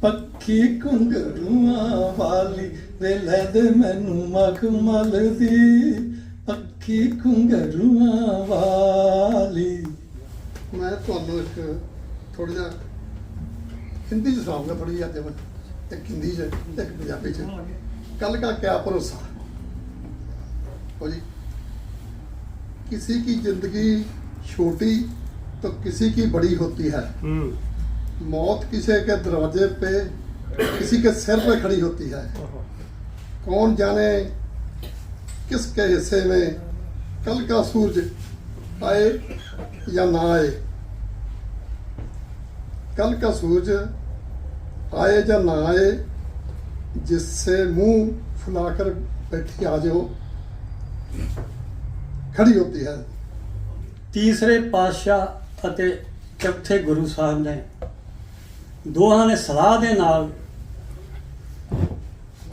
ਪੱਖੀ ਕੁੰਗਰੂਆਂ ਵਾਲੀ। ਵੇਲੇ ਦੇ ਮੈਨੂੰ ਮਖਮਲ ਦੀ ਪੱਖੀ ਕੁੰਗਰੂਆਂ ਵਾਲੀ। ਮੈਂ ਤੁਹਾਨੂੰ ਇੱਕ ਥੋੜਾ ਜਿਹਾ ਹਿੰਦੀ ਚ ਸੁਣਾਉਂਗਾ ਥੋੜੀ ਜਿਹੀ ਅੱਜ ਮੈਂ ਇੱਕ ਹਿੰਦੀ ਚ ਇੱਕ ਪੰਜਾਬੀ ਚ कल का क्या भरोसा हो जी किसी की जिंदगी छोटी तो किसी की बड़ी होती है मौत किसी के दरवाजे पे किसी के सिर पे खड़ी होती है कौन जाने किसके हिस्से में कल का सूरज आए या ना आए कल का सूरज आए या ना आए जिससे मुंह फुलाकर बैठी आ जाओ खड़ी होती है ਤੀਸਰੇ ਪਾਤਸ਼ਾਹ ਅਤੇ ਚੌਥੇ ਗੁਰੂ ਸਾਹਿਬ ਨੇ ਦੋਹਾਂ ਨੇ ਸਲਾਹ ਦੇ ਨਾਲ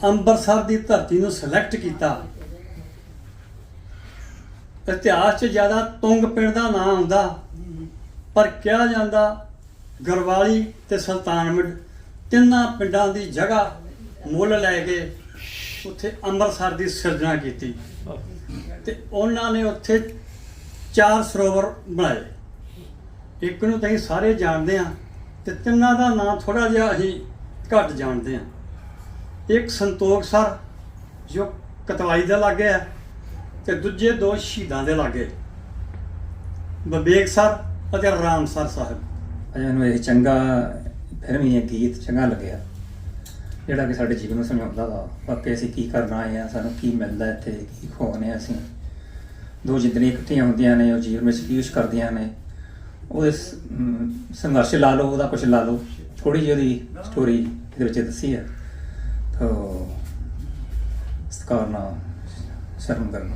ਅੰਮ੍ਰਿਤਸਰ ਦੀ ਧਰਤੀ ਨੂੰ ਸਿਲੈਕਟ ਕੀਤਾ ਇਤਿਹਾਸ 'ਚ ਜ਼ਿਆਦਾ ਤੁੰਗ ਪਿੰਡ ਦਾ ਨਾਂ ਆਉਂਦਾ ਪਰ ਕਿਹਾ ਜਾਂਦਾ ਗਰਵਾਲੀ ਤੇ ਸੁਲਤਾਨਵਿੰਡ ਤਿੰਨਾਂ ਪਿੰਡਾਂ ਦੀ ਜਗ੍ਹਾ ਮੁੱਲ ਲੈ ਕੇ ਉੱਥੇ ਅੰਮ੍ਰਿਤਸਰ ਦੀ ਸਿਰਜਣਾ ਕੀਤੀ। ਤੇ ਉਹਨਾਂ ਨੇ ਉੱਥੇ ਚਾਰ ਸਰੋਵਰ ਬਣਾਏ। ਇੱਕ ਨੂੰ ਤਾਂ ਸਾਰੇ ਜਾਣਦੇ ਆ ਤੇ ਤਿੰਨਾਂ ਦਾ ਨਾਮ ਥੋੜਾ ਜਿਹਾ ਅਸੀਂ ਘੱਟ ਜਾਣਦੇ ਆ ਇੱਕ ਸੰਤੋਖ ਸਰ, ਜੋ ਕਤਵਾਈ ਦੇ ਲਾਗੇ ਹੈ ਤੇ ਦੂਜੇ ਦੋ ਸ਼ਹੀਦਾਂ ਦੇ ਲਾਗੇ। ਵਿਵੇਕ ਸਰ ਅਤੇ ਰਾਮ ਸਰ ਸਾਹਿਬ। ਅਜਾ ਨੂੰ ਇਹ ਚੰਗਾ ਫਿਲਮੀ ਇਹ ਗੀਤ ਚੰਗਾ ਲੱਗਿਆ। ਜਿਹੜਾ ਕਿ ਸਾਡੇ ਜੀਵਨ ਨੂੰ ਸਮਝਾਉਂਦਾ ਵਾ ਵਾਕਈ ਅਸੀਂ ਕੀ ਕਰਨਾ ਆਏ ਆ ਸਾਨੂੰ ਕੀ ਮਿਲਦਾ ਇੱਥੇ, ਕੀ ਖੋਹਨੇ ਅਸੀਂ। ਦੋ ਜ਼ਿੰਦਗੀਆਂ ਇਕੱਠੀਆਂ ਹੁੰਦੀਆਂ ਨੇ, ਉਹ ਜੀਵਨ ਵਿੱਚ ਕੀ ਕੁਛ ਕਰਦੀਆਂ ਨੇ। ਉਹਦੇ ਸ- ਸੰਘਰਸ਼ ਲਾ ਲਓ, ਉਹਦਾ ਕੁਝ ਲਾ ਲਓ। ਥੋੜੀ ਜਿਹੀ ਉਹਦੀ ਸਟੋਰੀ ਇਹਦੇ ਵਿੱਚ ਦੱਸੀ ਹੈ। ਤਾਂ, ਸਤਿਕਾਰ ਨਾਲ ਸ਼ਰਮ ਕਰਨਾ।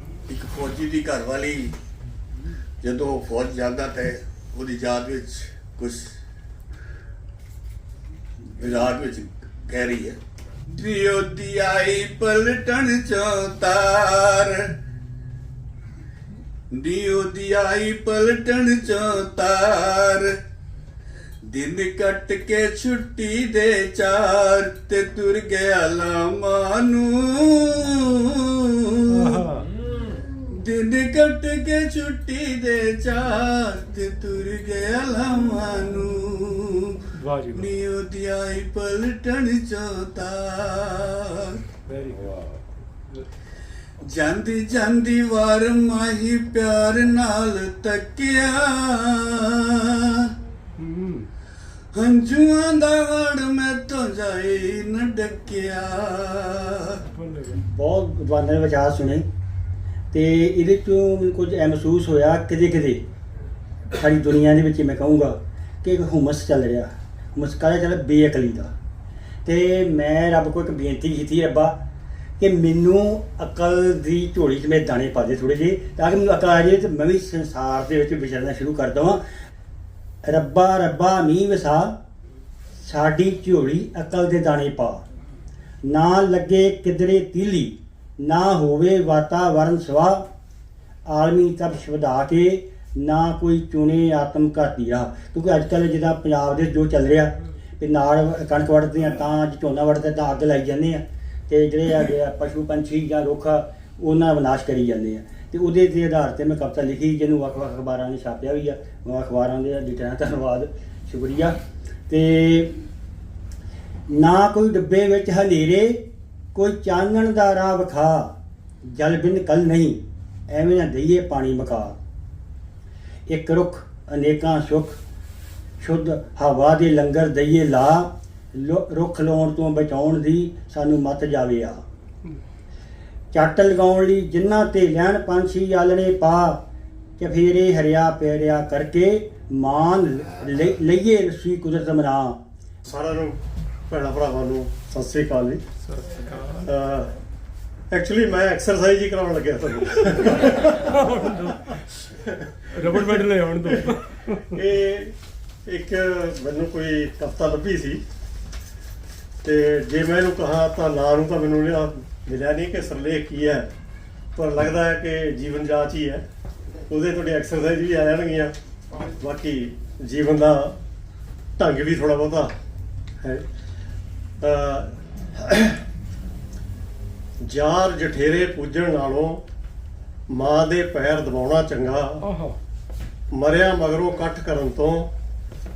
ਇੱਕ ਦੀ ਘਰਵਾਲੀ ਜਦੋਂ ਫੌਜ ਜਾਂਦਾ ਤੇ ਉਹਦੀ ਯਾਦ ਵਿੱਚ ਕੁਝ ਵਿਰਾਗ ਵਿੱਚ ਕਹਿ ਰਹੀ ਹੈ ਦਿਓ ਆਈ ਪਲਟਣ ਚੌਤਾਰ ਦਿਓ ਆਈ ਪਲਟਣ ਚੌਤਾਰ ਦਿਨ ਕੱਟ ਕੇ ਛੁੱਟੀ ਦੇ ਚਾਰ ਤੇ ਤੁਰ ਗਿਆ ਲਾਮਾ ਨੂੰ। ਦਿਨ ਕੱਟ ਕੇ ਛੁੱਟੀ ਦੇ ਚਾਰ ਤੇ ਤੁਰ ਗਿਆ ਲਾਮਾ ਨੂੰ। ਵਾਹ ਜੀ ਵਾਹ। ਪਲਟਣ ਚੋਤਾ ਵੈਰੀ ਗੁੱਡ ਜਾਂਦੀ ਜਾਂਦੀ ਵਾਰ ਮਾਹੀ ਪਿਆਰ ਨਾਲ ਤੱਕਿਆ। ਹੰਝੂਆਂ ਦਾ ਹੜ ਮੈਂ ਤੋਂ ਜਾਈ ਨ ਡੱਕਿਆ। ਬਹੁਤ ਵਿਦਵਾਨਾਂ ਨੇ ਵਿਚਾਰ ਸੁਣੇ। ਤੇ ਇਹਦੇ ਚੋਂ ਮੈਨੂੰ ਕੁਝ ਇਹ ਮਹਿਸੂਸ ਹੋਇਆ ਕਿਤੇ ਕਿਤੇ। ਸਾਡੀ ਦੁਨੀਆ ਦੇ ਵਿੱਚ ਮੈਂ ਕਹੂੰਗਾ ਕਿ ਇੱਕ ਹੁਮਸ ਚੱਲ ਰਿਹਾ। ਹੁਮਸ ਕਾਹਦਾ ਚੱਲ? ਬੇਅਕਲੀ ਦਾ। ਤੇ ਮੈਂ ਰੱਬ ਕੋਲ ਇੱਕ ਬੇਨਤੀ ਕੀਤੀ ਰੱਬਾ ਕਿ ਮੈਨੂੰ ਅਕਲ ਦੀ ਝੋਲੀ 'ਚ ਮੇਰੇ ਦਾਣੇ ਪਾ ਦੇ ਥੋੜੇ ਜਿਹੇ, ਤਾਂ ਕਿ ਮੈਨੂੰ ਅਕਲ ਆ ਜਾਏ ਤੇ ਮੈਂ ਵੀ ਸੰਸਾਰ ਦੇ ਵਿੱਚ ਵਿਚਰਨਾ ਸ਼ੁਰੂ ਕਰ ਦਵਾਂ। ਰੱਬਾ ਰੱਬਾ ਮੀਂਹ ਵਸਾ, ਸਾਡੀ ਝੋਲੀ ਅਕਲ ਦੇ ਦਾਣੇ ਪਾ। ਨਾ ਲੱਗੇ ਕਿਧਰੇ ਤੀਲੀ। ਨਾ ਹੋਵੇ ਵਾਤਾਵਰਨ ਸਵਾ ਆਲਮੀ ਤਪਸ਼ ਵਧਾ ਕੇ ਨਾ ਕੋਈ ਚੁਣੇ ਆਤਮਘਾਤੀ ਘਾਤੀ ਕਿਉਂਕਿ ਅੱਜ ਕੱਲ੍ਹ ਜਿੱਦਾਂ ਪੰਜਾਬ ਦੇ ਜੋ ਚੱਲ ਰਿਹਾ ਵੀ ਨਾਲ ਕਣਕ ਵੱਢਦੇ ਆ ਤਾਂ ਅੱਜ ਝੋਨਾ ਵੱਢਦੇ ਤਾਂ ਅੱਗ ਲਾਈ ਜਾਂਦੇ ਆ। ਤੇ ਜਿਹੜੇ ਹੈਗੇ ਆ ਪਸ਼ੂ ਪੰਛੀ ਜਾਂ ਰੁੱਖ ਆ, ਉਹਨਾਂ ਦਾ ਵਿਨਾਸ਼ ਕਰੀ ਜਾਂਦੇ ਆ। ਤੇ ਉਹਦੇ ਦੇ ਆਧਾਰ ਤੇ ਮੈਂ ਕਵਿਤਾ ਲਿਖੀ ਜਿਹਨੂੰ ਵੱਖ-ਵੱਖ ਅਖਬਾਰਾਂ ਨੇ ਛਾਪਿਆ ਵੀ ਆ। ਉਹ ਅਖਬਾਰਾਂ ਦੇ ਐਡੀਟਰਾਂ ਦਾ ਧੰਨਵਾਦ ਸ਼ੁਕਰੀਆ। ਤੇ ਨਾ ਕੋਈ ਡੱਬੇ ਵਿੱਚ ਹਨੇਰੇ ਕੋਈ ਚਾਨਣ ਦਾ ਰਾਹ ਵਿਖਾ, ਜਲ ਬਿਨ ਕਲ ਨਹੀਂ, ਐਵੇਂ ਨਾ ਦਈਏ ਪਾਣੀ ਮਕਾ। ਇੱਕ ਰੁੱਖ, ਅਨੇਕਾਂ ਸੁਖ, ਸ਼ੁੱਧ ਹਵਾ ਦੇ ਲੰਗਰ ਦਈਏ ਲਾ ਰੁੱਖ ਲਾਉਣ ਤੋਂ ਬਚਾਉਣ ਦੀ ਸਾਨੂੰ ਮਤ ਜਾਵੇ ਆ। ਚੱਟ ਲਗਾਉਣ ਲਈ ਜਿੰਨਾ ਤੇ ਲੈਣ ਪੰਛੀ ਆਲਣੇ ਪਾ, ਚਫੇਰੇ ਹਰਿਆ ਪਿਆਰਿਆ ਕਰਕੇ ਮਾਨ ਲਈਏ ਰਸੀ ਕੁਦਰਤ ਮਨਾ ਸਾਰਿਆਂ ਨੂੰ ਭੈਣਾਂ ਭਰਾਵਾਂ ਨੂੰ ਸਤਿ ਸ੍ਰੀ ਅਕਾਲ ਜੀ। ਐਕਚੁਅਲੀ ਮੈਂ ਐਕਸਰਸਾਈਜ਼ ਹੀ ਕਰਾਉਣ ਲੱਗਿਆ ਤੁਹਾਨੂੰ। ਰਬੜ ਬੈਂਡ ਲੈ ਆਉਣ ਦੋ ਇਹ ਇੱਕ ਮੈਨੂੰ ਕੋਈ ਕਵਿਤਾ ਲੱਭੀ ਸੀ। ਤੇ ਜੇ ਮੈਂ ਇਹਨੂੰ ਕਹਾ ਤਾਂ ਨਾਂ ਨੂੰ ਤਾਂ ਮੈਨੂੰ ਲਿਆ ਮਿਲਿਆ ਨਹੀਂ ਕਿ ਸਰਲੇਖ ਕੀ ਹੈ। ਪਰ ਲੱਗਦਾ ਹੈ ਕਿ ਜੀਵਨ ਜਾਚ ਹੀ ਹੈ। ਉਹਦੇ ਤੁਹਾਡੇ ਐਕਸਰਸਾਈਜ਼ ਵੀ ਆ ਜਾਣਗੀਆਂ। ਬਾਕੀ ਜੀਵਨ ਦਾ ਢੰਗ ਵੀ ਥੋੜਾ ਬਹੁਤਾ ਹੈ। ਯਾਰ ਜਠੇਰੇ ਪੂਜਣ ਨਾਲੋਂ ਮਾਂ ਦੇ ਪੈਰ ਦਬਾਉਣਾ ਚੰਗਾ। ਮਰਿਆ ਮਗਰੋਂ ਇਕੱਠ ਕਰਨ ਤੋਂ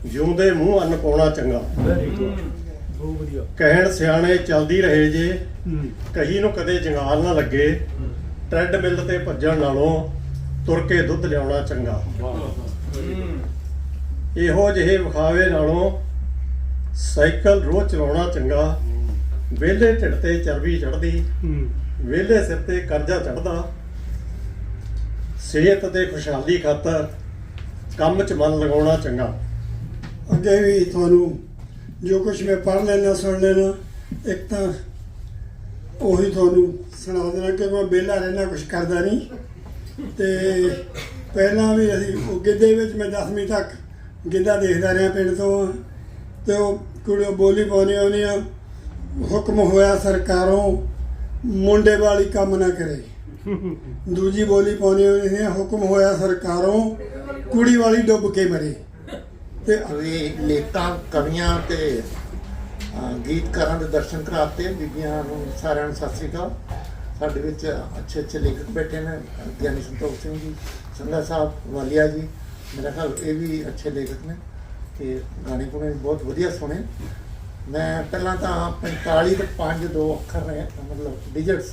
ਜਿਉਂਦੇ ਮੂੰਹ ਅੰਨ ਪਾਉਣਾ ਚੰਗਾ। ਬਹੁਤ ਵਧੀਆ। ਕਹਿਣ ਸਿਆਣੇ ਚਲਦੀ ਰਹੇ ਜੇ ਕਹੀ ਨੂੰ ਕਦੇ ਜੰਗਾਲ ਨਾ ਲੱਗੇ ਟ੍ਰੈਡ ਮਿਲ ਤੇ ਭੱਜਣ ਨਾਲੋਂ ਤੁਰ ਕੇ ਦੁੱਧ ਲਿਆਉਣਾ ਚੰਗਾ। ਇਹੋ ਜਿਹੇ ਵਿਖਾਵੇ ਨਾਲੋਂ ਸਾਈਕਲ ਰੋਜ਼ ਚਲਾਉਣਾ ਚੰਗਾ। ਵਿਹਲੇ ਢਿੱਡ ਤੇ ਚਰਬੀ ਚੜਦੀ ਵਿਹਲੇ ਸਿਰ ਤੇ ਕਰਜ਼ਾ ਚੜਦਾ ਸਿਹਤ ਤੇ ਖੁਸ਼ਹਾਲੀ ਖਾਤਰ ਕੰਮ 'ਚ ਮਨ ਲਗਾਉਣਾ ਚੰਗਾ। ਅੱਗੇ ਵੀ ਤੁਹਾਨੂੰ ਜੋ ਕੁਝ ਮੈਂ ਪੜ੍ਹ ਲੈਣਾ ਸੁਣ ਲੈਣਾ ਇੱਕ ਤਾਂ ਉਹੀ ਤੁਹਾਨੂੰ ਸੁਣਾ ਦੇਣਾ ਕਿ ਮੈਂ ਵਿਹਲਾ ਰਹਿਣਾ ਕੁਝ ਕਰਦਾ ਨਹੀਂ। ਤੇ ਪਹਿਲਾਂ ਵੀ ਅਸੀਂ ਉਹ ਗਿੱਧੇ ਵਿੱਚ ਮੈਂ 10ਵੀਂ ਤੱਕ ਗਿੱਧਾ ਦੇਖਦਾ ਰਿਹਾ ਪਿੰਡ ਤੋਂ। ਤੇ ਉਹ ਕੁੜੀਆਂ ਬੋਲੀ ਪਾਉਂਦੀਆਂ ਉਹਨੀਆਂ ਹੁਕਮ ਹੋਇਆ ਸਰਕਾਰੋਂ ਮੁੰਡੇ ਵਾਲੀ ਕੰਮ ਨਾ ਕਰੇ। ਦੂਜੀ ਬੋਲੀ ਪਾਉਂਦੀਆਂ ਉਹਨੀਆਂ ਹੁਕਮ ਹੋਇਆ ਸਰਕਾਰੋਂ ਕੁੜੀ ਵਾਲੀ ਡੁੱਬ ਕੇ ਮਰੇ। ਤੇ ਵੀ ਲੇਖਕਾਂ ਕਵੀਆਂ ਤੇ ਗੀਤਕਾਰਾਂ ਦੇ ਦਰਸ਼ਨ ਕਰਾਤੇ, ਬੀਬੀਆਂ ਨੂੰ ਸਾਰਿਆਂ ਨੂੰ ਸਤਿ ਸ੍ਰੀ ਅਕਾਲ। ਸਾਡੇ ਵਿੱਚ ਅੱਛੇ ਅੱਛੇ ਲੇਖਕ ਬੈਠੇ ਨੇ, ਗਿਆਨੀ ਸੰਤੋਖ ਸਿੰਘ ਜੀ ਸੰਗਾ ਸਾਹਿਬ, ਵਾਲੀਆ ਜੀ। ਮੇਰਾ ਖਿਆਲ ਇਹ ਵੀ ਅੱਛੇ ਲੇਖਕ ਨੇ। ਤੇ ਗਾਣੇ ਗੁਣੇ ਬਹੁਤ ਵਧੀਆ ਸੁਣੇ ਮੈਂ ਪਹਿਲਾਂ ਤਾਂ 45 ਤੇ 5 ਦੋ ਅੱਖਰ ਨੇ ਮਤਲਬ ਡਿਜਿਟਸ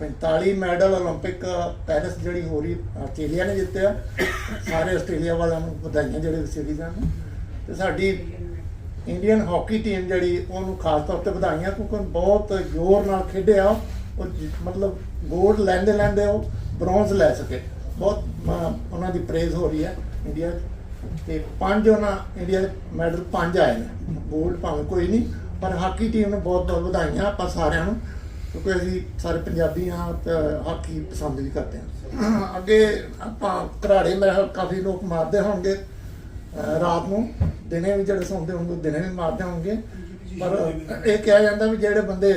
45 ਮੈਡਲ 올림픽 ਪੈਰਿਸ ਜਿਹੜੀ ਹੋ ਰਹੀ ਆਸਟ੍ਰੇਲੀਆ ਨੇ ਜਿੱਤਿਆ ਸਾਰੇ ਆਸਟ੍ਰੇਲੀਆ ਵਾਲਿਆਂ ਨੂੰ ਵਧਾਈਆਂ ਜਿਹੜੇ ਸੀਰੀਜ਼ਾਂ ਨੂੰ ਤੇ ਸਾਡੀ ਇੰਡੀਅਨ ਹਾਕੀ ਟੀਮ ਜਿਹੜੀ ਉਹਨੂੰ ਖਾਸ ਤੌਰ ਤੇ ਵਧਾਈਆਂ ਕਿਉਂਕਿ ਉਹਨੇ ਬਹੁਤ ਜ਼ੋਰ ਨਾਲ ਖੇਡਿਆ ਉਹ ਜ- ਮਤਲਬ ਗੋਲਡ ਲੈਂਦੇ ਲੈਂਦੇ ਉਹ ਬ੍ਰੌਂਜ਼ ਲੈ ਸਕੇ ਬਹੁਤ ਮ- ਉਹਨਾਂ ਦੀ ਪ੍ਰੇਜ਼ ਹੋ ਰਹੀ ਹੈ ਇੰਡੀਆ 'ਚ ਤੇ ਪੰਜ ਉਹਨਾਂ ਇੰਡੀਆ ਦੇ ਮੈਡਲ ਪੰਜ ਆਏ ਨੇ। ਗੋਲਡ ਭਾਵੇਂ ਕੋਈ ਨਹੀਂ, ਪਰ ਹਾਕੀ ਟੀਮ ਨੂੰ ਬਹੁਤ ਬਹੁਤ ਵਧਾਈਆਂ ਆਪਾਂ ਸਾਰਿਆਂ ਨੂੰ, ਕਿਉਂਕਿ ਅਸੀਂ ਸਾਰੇ ਪੰਜਾਬੀ ਹਾਂ, ਤੇ ਹਾਕੀ ਪਸੰਦ ਵੀ ਕਰਦੇ ਹਾਂ। ਅੱਗੇ ਆਪਾਂ ਘਰਾੜੇ ਮੇਰੇ ਖਿਆਲ ਕਾਫੀ ਲੋਕ ਮਾਰਦੇ ਹੋਣਗੇ ਰਾਤ ਨੂੰ। ਦਿਨੇ ਵੀ ਜਿਹੜੇ ਸੌਂਦੇ ਹੋਣਗੇ, ਉਹ ਦਿਨੇ ਵੀ ਮਾਰਦੇ ਹੋਣਗੇ। ਪਰ ਇਹ ਕਿਹਾ ਜਾਂਦਾ ਵੀ ਜਿਹੜੇ ਬੰਦੇ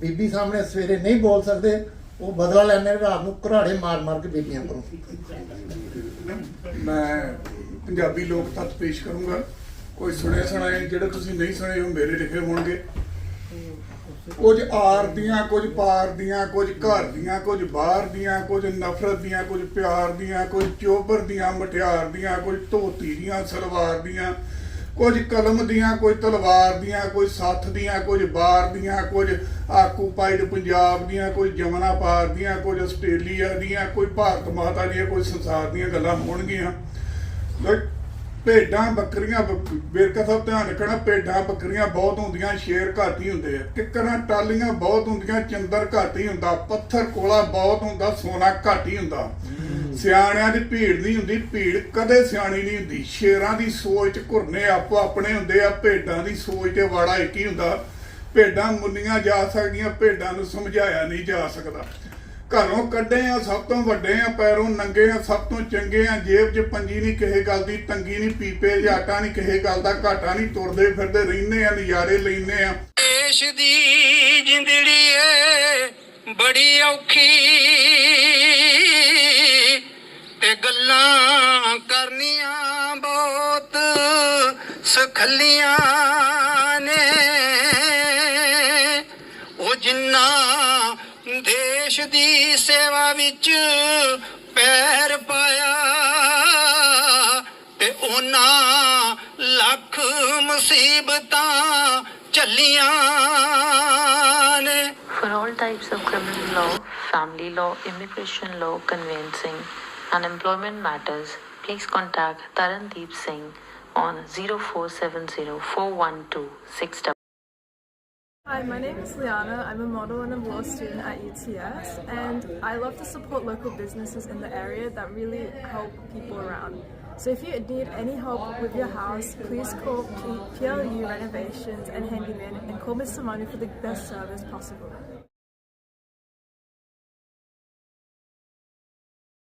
ਬੀਬੀ ਸਾਹਮਣੇ ਸਵੇਰੇ ਨਹੀਂ ਬੋਲ ਸਕਦੇ, ਉਹ ਬਦਲਾ ਲੈਂਦੇ ਰਾਤ ਨੂੰ ਘਰਾੜੇ ਮਾਰ ਮਾਰ ਕੇ ਬੀਬੀਆਂ ਕੋਲੋਂ। ਮੈਂ ਪੰਜਾਬੀ ਲੋਕ ਤੱਤ ਪੇਸ਼ ਕਰੂੰਗਾ ਕੋਈ ਸੁਣੇ ਸੁਣਾਏ ਜਿਹੜੇ ਤੁਸੀਂ ਨਹੀਂ ਸੁਣੇ ਉਹ ਮੇਰੇ ਲਿਖੇ ਹੋਣਗੇ ਕੁਝ ਆਰ ਦੀਆਂ ਕੁਝ ਪਾਰ ਦੀਆਂ ਕੁਝ ਘਰ ਦੀਆਂ ਕੁਝ ਬਾਹਰ ਦੀਆਂ ਕੁਝ ਨਫ਼ਰਤ ਦੀਆਂ ਕੁਝ ਪਿਆਰ ਦੀਆਂ ਕੁਝ ਚੋਬਰ ਦੀਆਂ ਮਠਿਆਰ ਦੀਆਂ ਕੁਝ ਧੋਤੀ ਦੀਆਂ ਸਲਵਾਰ ਦੀਆਂ ਕੁਝ ਕਲਮ ਦੀਆਂ ਕੁਝ ਤਲਵਾਰ ਦੀਆਂ ਕੁਝ ਸੱਥ ਦੀਆਂ ਕੁਝ ਬਾਰ ਦੀਆਂ ਕੁਝ ਆਕੂਪਾਈਡ ਪੰਜਾਬ ਦੀਆਂ ਕੁਝ ਜਮਨਾ ਪਾਰ ਦੀਆਂ ਕੁਝ ਆਸਟ੍ਰੇਲੀਆ ਦੀਆਂ ਕੋਈ ਭਾਰਤ ਮਾਤਾ ਦੀਆਂ ਕੋਈ ਸੰਸਾਰ ਦੀਆਂ ਗੱਲਾਂ ਹੋਣਗੀਆਂ ਭੇਡਾਂ ਬੱਕਰੀਆਂ ਵੇਰਕਾ ਸਾਹਿਬ ਧਿਆਨ ਰੱਖਣਾ, ਭੇਡਾਂ ਬੱਕਰੀਆਂ ਬਹੁਤ ਹੁੰਦੀਆਂ, ਸ਼ੇਰ ਘੱਟ ਹੀ ਹੁੰਦੇ ਆ। ਕਿੱਕਰਾਂ ਟਾਲੀਆਂ ਬਹੁਤ ਹੁੰਦੀਆਂ, ਚੰਦਰ ਘੱਟ ਹੀ ਹੁੰਦਾ, ਪੱਥਰ ਕੋਲਾ ਬਹੁਤ ਹੁੰਦਾ, ਸੋਨਾ ਘੱਟ ਹੀ ਹੁੰਦਾ। ਸਿਆਣਿਆਂ ਦੀ ਭੀੜ ਨਹੀਂ ਹੁੰਦੀ, ਭੀੜ ਕਦੇ ਸਿਆਣੀ ਨਹੀਂ ਹੁੰਦੀ। ਸ਼ੇਰਾਂ ਦੀ ਸੋਚ ਘੁਰਨੇ ਆਪੋ ਆਪਣੇ ਹੁੰਦੇ ਆ, ਭੇਡਾਂ ਦੀ ਸੋਚ ਤੇ ਵਾੜਾ ਇੱਕ ਹੀ ਹੁੰਦਾ। ਭੇਡਾਂ ਮੁੰਨੀਆਂ ਜਾ ਸਕਦੀਆਂ, ਭੇਡਾਂ ਨੂੰ ਸਮਝਾਇਆ ਨਹੀਂ ਜਾ ਸਕਦਾ। ਘਰੋਂ ਕੱਢੇ ਆ, ਸਭ ਤੋਂ ਵੱਡੇ ਆ, ਪੈਰੋਂ ਨੰਗੇ ਆ, ਸਭ ਤੋਂ ਚੰਗੇ ਆ, ਜੇਬ 'ਚ ਪੰਜੀ ਨਹੀਂ ਕਿਸੇ ਗੱਲ ਦੀ, ਤੰਗੀ ਨਹੀਂ, ਪੀਪੇ ਜਾਟਾ ਨਹੀਂ, ਕਿਸੇ ਗੱਲ ਦਾ, ਘਾਟਾ ਨਹੀਂ, ਤੁਰਦੇ ਫਿਰਦੇ ਰਹਿੰਦੇ ਆ, ਨਜ਼ਾਰੇ ਲੈਂਦੇ ਆ। ਦੇਸ਼ ਦੀ ਜਿੰਦੜੀ ਏ, ਬੜੀ ਔਖੀ ਤੇ ਗੱਲਾਂ ਕਰਨੀਆਂ ਬਹੁਤ ਸਖਲੀਆਂ ਨੇ। ਉਹ ਜਿੰਨਾ ਦੇਸ਼ ਦੀ ਸੇਵਾ ਵਿੱਚ ਪੈਰ ਪਾਇਆ ਤੇ ਉਹਨਾਂ ਲੱਖ ਮੁਸੀਬਤਾਂ ਝੱਲੀਆਂ ਨੇ For all types of criminal law, family law, immigration law, conveyancing, and employment matters, please contact Tarandeep Singh on 0470 412 Hi, my name is Liana. I'm a model and a law student at UTS, and I love to support local businesses in the area that really help people around. So if you need any help with your house, please call PLU Renovations and Handyman and call Mr. Manu for the best service possible.